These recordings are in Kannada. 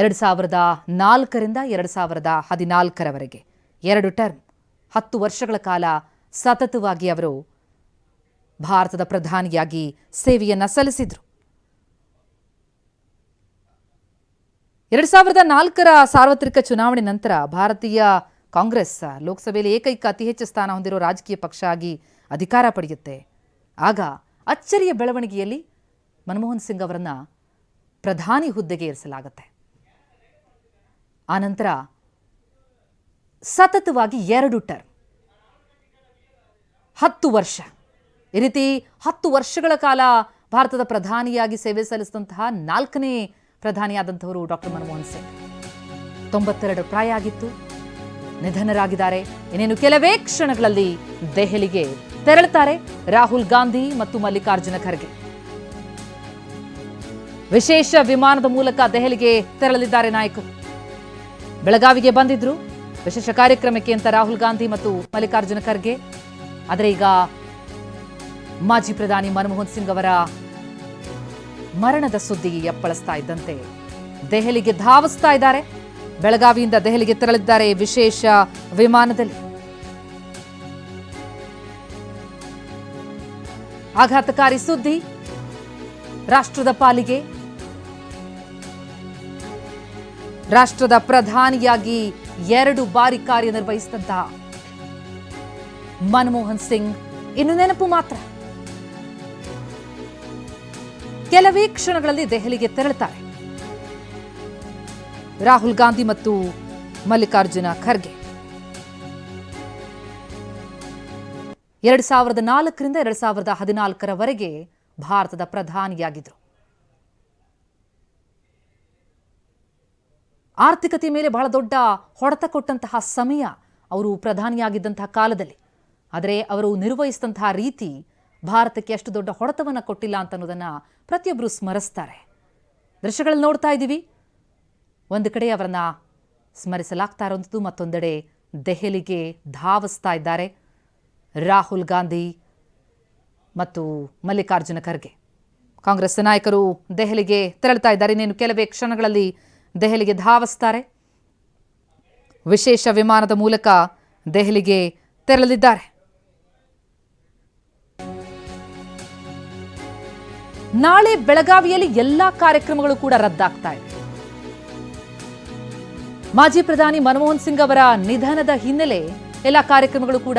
ಎರಡು ಸಾವಿರದ ನಾಲ್ಕರಿಂದ ಎರಡು ಸಾವಿರದ ಹದಿನಾಲ್ಕರವರೆಗೆ. ಎರಡು ಟರ್ಮ್, ಹತ್ತು ವರ್ಷಗಳ ಕಾಲ ಸತತವಾಗಿ ಅವರು ಭಾರತದ ಪ್ರಧಾನಿಯಾಗಿ ಸೇವೆಯನ್ನು ಸಲ್ಲಿಸಿದರು. ಎರಡು ಸಾವಿರದ ನಾಲ್ಕರ ಸಾರ್ವತ್ರಿಕ ಚುನಾವಣೆ ನಂತರ ಭಾರತೀಯ ಕಾಂಗ್ರೆಸ್ ಲೋಕಸಭೆಯಲ್ಲಿ ಏಕೈಕ ಅತಿ ಹೆಚ್ಚು ಸ್ಥಾನ ಹೊಂದಿರೋ ರಾಜಕೀಯ ಪಕ್ಷ ಆಗಿ ಅಧಿಕಾರ ಪಡೆಯುತ್ತೆ. ಆಗ ಅಚ್ಚರಿಯ ಬೆಳವಣಿಗೆಯಲ್ಲಿ ಮನಮೋಹನ್ ಸಿಂಗ್ ಅವರನ್ನು ಪ್ರಧಾನಿ ಹುದ್ದೆಗೆ ಏರಿಸಲಾಗುತ್ತೆ. ಆನಂತರ ಸತತವಾಗಿ ಎರಡು ಟರ್ಮ್. ಹತ್ತು ವರ್ಷ. ಈ ರೀತಿ ಹತ್ತು ವರ್ಷಗಳ ಕಾಲ ಭಾರತದ ಪ್ರಧಾನಿಯಾಗಿ ಸೇವೆ ಸಲ್ಲಿಸಿದಂತಹ ನಾಲ್ಕನೇ ಪ್ರಧಾನಿಯಾದಂಥವರು ಡಾಕ್ಟರ್ ಮನಮೋಹನ್ ಸಿಂಗ್. ತೊಂಬತ್ತೆರಡು ಪ್ರಾಯ ಆಗಿತ್ತು. ನಿಧನರಾಗಿದ್ದಾರೆ. ಇನ್ನೇನು ಕೆಲವೇ ಕ್ಷಣಗಳಲ್ಲಿ ದೆಹಲಿಗೆ ತೆರಳುತ್ತಾರೆ ರಾಹುಲ್ ಗಾಂಧಿ ಮತ್ತು ಮಲ್ಲಿಕಾರ್ಜುನ ಖರ್ಗೆ. ವಿಶೇಷ ವಿಮಾನದ ಮೂಲಕ ದೆಹಲಿಗೆ ತೆರಳಲಿದ್ದಾರೆ ನಾಯಕರು. ಬೆಳಗಾವಿಗೆ ಬಂದಿದ್ರು. ವಿಶೇಷ ಕಾರ್ಯಕ್ರಮಕ್ಕೆ ಅಂತ ರಾಹುಲ್ ಗಾಂಧಿ ಮತ್ತು ಮಲ್ಲಿಕಾರ್ಜುನ ಖರ್ಗೆ. ಆದರೆ ಈಗ ಮಾಜಿ ಪ್ರಧಾನಿ ಮನಮೋಹನ್ ಸಿಂಗ್ ಅವರ ಮರಣದ ಸುದ್ದಿ ಎಪ್ಪಳಿಸ್ತಾ ಇದ್ದಂತೆ. ದೆಹಲಿಗೆ ಧಾವಿಸ್ತಾ ಇದ್ದಾರೆ. ಬೆಳಗಾವಿಯಿಂದ ದೆಹಲಿಗೆ ತೆರಳಿದ್ದಾರೆ ವಿಶೇಷ ವಿಮಾನದಲ್ಲಿ. ಆಘಾತಕಾರಿ ಸುದ್ದಿ. ರಾಷ್ಟ್ರದ ಪಾಲಿಗೆ ರಾಷ್ಟ್ರದ ಪ್ರಧಾನಿಯಾಗಿ ಎರಡು ಬಾರಿ ಕಾರ್ಯನಿರ್ವಹಿಸಿದಂತಹ ಮನಮೋಹನ್ ಸಿಂಗ್ ಇನ್ನು ನೆನಪು ಮಾತ್ರ. ಕೆಲವೇ ಕ್ಷಣಗಳಲ್ಲಿ ದೆಹಲಿಗೆ ತೆರಳುತ್ತಾರೆ. ರಾಹುಲ್ ಗಾಂಧಿ ಮತ್ತು ಮಲ್ಲಿಕಾರ್ಜುನ ಖರ್ಗೆ. ಎರಡು ಸಾವಿರದ ನಾಲ್ಕರಿಂದ ಎರಡು ಸಾವಿರದ ಹದಿನಾಲ್ಕರವರೆಗೆ ಭಾರತದ ಪ್ರಧಾನಿಯಾಗಿದ್ದರು ಆರ್ಥಿಕತೆ ಮೇಲೆ ಬಹಳ ದೊಡ್ಡ ಹೊಡೆತ ಕೊಟ್ಟಂತಹ ಸಮಯ ಅವರು ಪ್ರಧಾನಿಯಾಗಿದ್ದಂತಹ ಕಾಲದಲ್ಲಿ. ಆದರೆ ಅವರು ನಿರ್ವಹಿಸಿದಂತಹ ರೀತಿ ಭಾರತಕ್ಕೆ ಅಷ್ಟು ದೊಡ್ಡ ಹೊಡೆತವನ್ನು ಕೊಟ್ಟಿಲ್ಲ ಅಂತ ಅನ್ನೋದನ್ನು ಪ್ರತಿಯೊಬ್ಬರು ಸ್ಮರಿಸ್ತಾರೆ. ದೃಶ್ಯಗಳಲ್ಲಿ ನೋಡ್ತಾ ಇದ್ದೀವಿ. ಒಂದು ಕಡೆ ಅವರನ್ನ ಸ್ಮರಿಸಲಾಗ್ತಾ ಇರೋಂಥದ್ದು ಮತ್ತೊಂದೆಡೆ ದೆಹಲಿಗೆ ಧಾವಿಸ್ತಾ ಇದ್ದಾರೆ ರಾಹುಲ್ ಗಾಂಧಿ ಮತ್ತು ಮಲ್ಲಿಕಾರ್ಜುನ ಖರ್ಗೆ. ಕಾಂಗ್ರೆಸ್ ನಾಯಕರು ದೆಹಲಿಗೆ ತೆರಳ್ತಾ ಇದ್ದಾರೆ. ಇನ್ನೇನು ಕೆಲವೇ ಕ್ಷಣಗಳಲ್ಲಿ ದೆಹಲಿಗೆ ಧಾವಿಸ್ತಾರೆ. ವಿಶೇಷ ವಿಮಾನದ ಮೂಲಕ ದೆಹಲಿಗೆ ತೆರಳಲಿದ್ದಾರೆ. ನಾಳೆ ಬೆಳಗಾವಿಯಲ್ಲಿ ಎಲ್ಲಾ ಕಾರ್ಯಕ್ರಮಗಳು ಕೂಡ ರದ್ದಾಗ್ತಾ ಇವೆ ಮಾಜಿ ಪ್ರಧಾನಿ ಮನಮೋಹನ್ ಸಿಂಗ್ ಅವರ ನಿಧನದ ಹಿನ್ನೆಲೆ ಎಲ್ಲ ಕಾರ್ಯಕ್ರಮಗಳು ಕೂಡ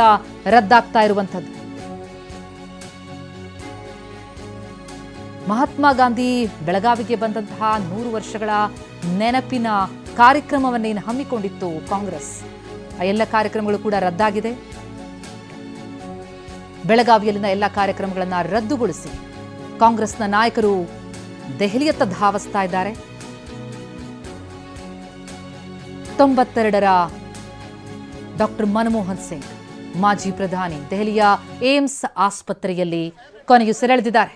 ರದ್ದಾಗ್ತಾ ಇರುವಂಥದ್ದು. ಮಹಾತ್ಮ ಗಾಂಧಿ ಬೆಳಗಾವಿಗೆ ಬಂದಂತಹ ನೂರು ವರ್ಷಗಳ ನೆನಪಿನ ಕಾರ್ಯಕ್ರಮವನ್ನೇನು ಹಮ್ಮಿಕೊಂಡಿತ್ತು ಕಾಂಗ್ರೆಸ್. ಆ ಎಲ್ಲ ಕಾರ್ಯಕ್ರಮಗಳು ಕೂಡ ರದ್ದಾಗಿದೆ. ಬೆಳಗಾವಿಯಲ್ಲಿನ ಎಲ್ಲ ಕಾರ್ಯಕ್ರಮಗಳನ್ನು ರದ್ದುಗೊಳಿಸಿ ಕಾಂಗ್ರೆಸ್ನ ನಾಯಕರು ದೆಹಲಿಯತ್ತ ಧಾವಿಸ್ತಾ ಇದ್ದಾರೆ. ತೊಂಬತ್ತೆರಡರ ಡಾಕ್ಟರ್ ಮನಮೋಹನ್ ಸಿಂಗ್, ಮಾಜಿ ಪ್ರಧಾನಿ ದೆಹಲಿಯ ಏಮ್ಸ್ ಆಸ್ಪತ್ರೆಯಲ್ಲಿ ಕೊನೆಯುಸಿರೆಳೆದಿದ್ದಾರೆ.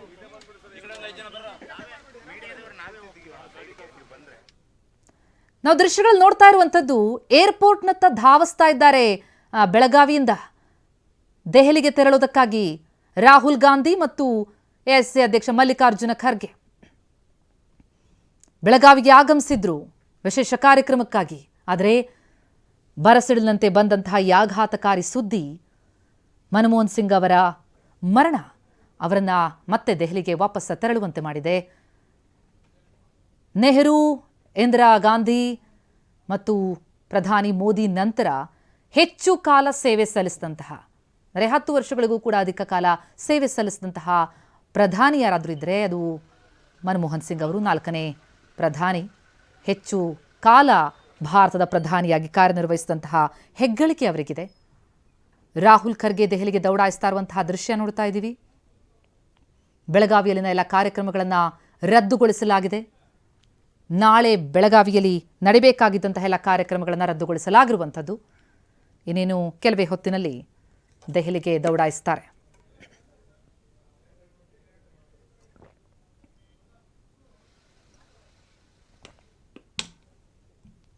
ನಾವು ದೃಶ್ಯಗಳಲ್ಲಿ ನೋಡ್ತಾ ಇರುವಂಥದ್ದು ಏರ್ಪೋರ್ಟ್ನತ್ತ ಧಾವಿಸ್ತಾ ಇದ್ದಾರೆ ಬೆಳಗಾವಿಯಿಂದ. ದೆಹಲಿಗೆ ತೆರಳೋದಕ್ಕಾಗಿ ರಾಹುಲ್ ಗಾಂಧಿ ಮತ್ತು ಎಸ್ ಅಧ್ಯಕ್ಷ ಮಲ್ಲಿಕಾರ್ಜುನ ಖರ್ಗೆ. ಬೆಳಗಾವಿಗೆ ಆಗಮಿಸಿದ್ರು ವಿಶೇಷ ಕಾರ್ಯಕ್ರಮಕ್ಕಾಗಿ. ಆದರೆ ಬರಸಿಡಿಲಂತೆ ಬಂದಂತಹ ಈ ಆಘಾತಕಾರಿ ಸುದ್ದಿ ಮನಮೋಹನ್ ಸಿಂಗ್ ಅವರ ಮರಣ ಅವರನ್ನು ಮತ್ತೆ ದೆಹಲಿಗೆ ವಾಪಸ್ ತೆರಳುವಂತೆ ಮಾಡಿದೆ. ನೆಹರು ಇಂದಿರಾ ಗಾಂಧಿ ಮತ್ತು ಪ್ರಧಾನಿ ಮೋದಿ ನಂತರ ಹೆಚ್ಚು ಕಾಲ ಸೇವೆ ಸಲ್ಲಿಸಿದಂತಹ, ಅಂದರೆ ಹತ್ತು ವರ್ಷಗಳಿಗೂ ಕೂಡ ಅಧಿಕ ಕಾಲ ಸೇವೆ ಸಲ್ಲಿಸಿದಂತಹ ಪ್ರಧಾನಿ ಯಾರಾದರೂ ಇದ್ದರೆ ಅದು ಮನಮೋಹನ್ ಸಿಂಗ್ ಅವರು ನಾಲ್ಕನೇ ಪ್ರಧಾನಿ. ಹೆಚ್ಚು ಕಾಲ ಭಾರತದ ಪ್ರಧಾನಿಯಾಗಿ ಕಾರ್ಯನಿರ್ವಹಿಸಿದಂತಹ ಹೆಗ್ಗಳಿಕೆ ಅವರಿಗಿದೆ. ರಾಹುಲ್ ಖರ್ಗೆ ದೆಹಲಿಗೆ ದೌಡಾಯಿಸ್ತಾ ಇರುವಂತಹ ದೃಶ್ಯ ನೋಡ್ತಾ ಇದ್ದೀವಿ. ಬೆಳಗಾವಿಯಲ್ಲಿನ ಎಲ್ಲ ಕಾರ್ಯಕ್ರಮಗಳನ್ನು ರದ್ದುಗೊಳಿಸಲಾಗಿದೆ. ನಾಳೆ ಬೆಳಗಾವಿಯಲ್ಲಿ ನಡೆಯಬೇಕಾಗಿದ್ದಂತಹ ಎಲ್ಲ ಕಾರ್ಯಕ್ರಮಗಳನ್ನು ರದ್ದುಗೊಳಿಸಲಾಗಿರುವಂಥದ್ದು. ಇನ್ನೇನು ಕೆಲವೇ ಹೊತ್ತಿನಲ್ಲಿ ದೆಹಲಿಗೆ ದೌಡಾಯಿಸ್ತಾರೆ.